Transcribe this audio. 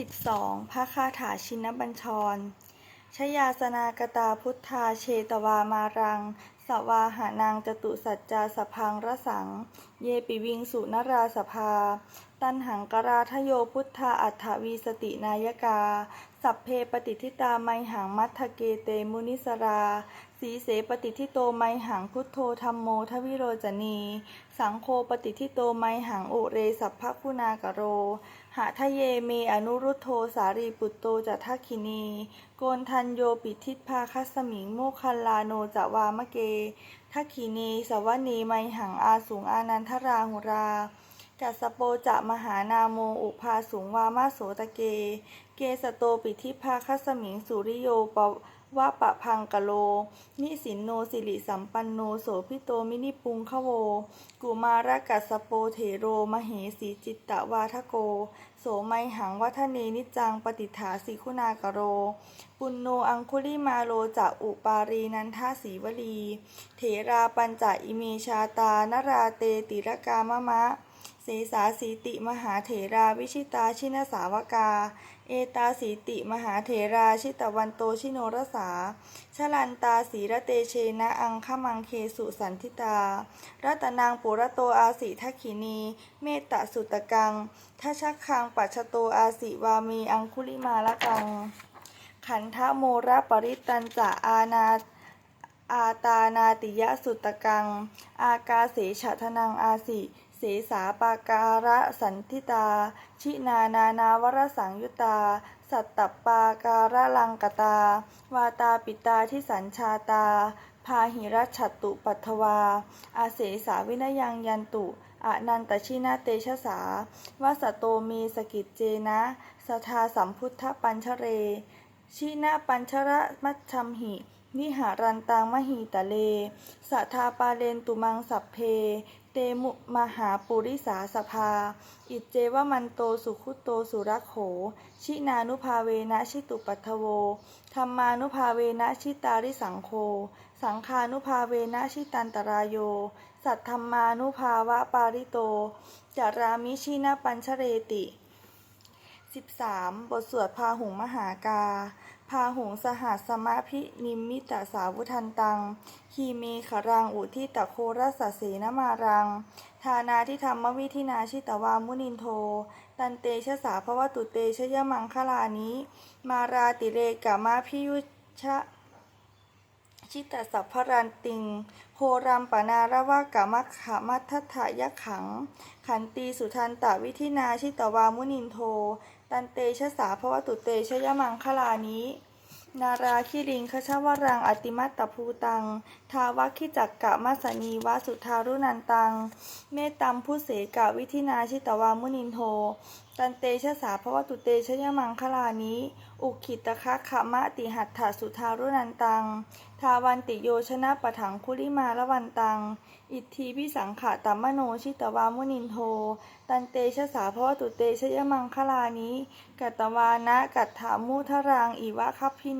12. พระคาถาชินบัญชร ชยาสนากตาพุทธาเชตวามารัง วาหานางจตุสัจจาสพังระสัง เยปิวิงสุนราสภา ตันหังกราทโยพุทธาอัฏฐวีสตินายกา สัพเพปฏิทิตาไมหังมัทเกเตมุนิสรา สีเสปฏิทิโตไมหังพุทโธธรรมโมทวิโรจนี สังโฆปฏิทิโตไมหังอุเรสัพพคุณากโรหะทะเยเมอนุรุโธสารีปุตโตจัทัคคินี โกนทันโยปิทิตภาคัสมิงโมคัลลาโนจวามะเกทักขินี สวนีไมหังอาสูงอานันทราหุรากัสโปจะมหานาโมอุภาสูงวามาโสตะเก เกสโตปิทิภาคัสมิงสุริโยป วะปะพังกะโล นิสินโนสิริสัมปันโนโสพิโตมินิปุงขโว กุมารกัสโปเถโรมเหสีจิตตวาทโก โสไมหังวัฒเนนิจังปฏิฐาสิคุณากโร ปุณโนอังคุลิมาโลจะอุปารีนันทาสีวลี เถราปัญจอิเมชาตานราเตติรกามะมะ สสาสีติมหาเถราวิชิตาชินสาวกา เอตาสีติมหาเถราชิตวันโตชิโนรสา ชลันตาสีระเตเชนะอังคมังเคสุสันทิตา รัตนางปุระโตอาสิทัคขินี เมตตสุตกังทัชคังปัชโตอาสิวามีอังคุลิมาละกัง ขันธโมระปริตันจะอาณาอาตานาติยะสุตกัง อากาเสฉะทนังอาสิ เสสาปาการะสันทิตา ชินานานาวรสังยุตา สัตตปาการะลังกตา วาตาปิตาทิสัญชาตา พาหิรัชตุปัทวา อาเสสาวินยังยันตุอนันตชินาเตชะสาวาสโตมีสกิจเจนะสทาสัมพุทธปัญชเร ชินาปัญชระมัชชัมหิ นิหารันตังมหิตะเล สัทาปาเลนตุมังสัพเพ เตมุมหาปุริสาสภา อิจเจวมันโตสุขุโตสุรักโข ชินานุภาเวนะชิตุปัทโว ธรรมานุภาเวนะชิตาริสังโฆสังคานุภาเวนะชิตันตรายโย สัทธรรมานุภาวะปาริโต จารามิชินาปัญชเรติ 13. บทสวดพาหุงมหากาพาหุงสหัสสมะพินิมิตสาวุทันตัง คีเมขรังอุทิตะโครัสสเสนมารัง ทานาทิธรรมวิธินาชิตวามุนินโท ตันเตชะสาภวตุเตชยมังคลานิ มาราติเรกามาพิยุชะชิตสัพพรันติง โครัมปนาระวากามัคขมัทธายะขัง ขันตีสุทันตวิธินาชิตวามุนินโท ตันเตชะสาภวตุเตชยมังคลานี้ นาราคิริงคชวรังอติมัตตภูตัง ทาวัคคิจักกะมัสนีวะสุทารุนันตัง เมตตัมพุเสกะวิธินาชิตวามุนินโท ตันเตชะสาภวตุเตชยมังคลานิอุคิตคะขะมะติหัตถสุทารุนันตัง ทาวันติโยชนะปะถังคุลิมาละวันตัง อิทธีพิสังขะตัมมโนชิตวามุนินโท ตันเตชะสาภวตุเตชยมังคลานิกัตวานะกัตถามุทรังอีวะคัพพิน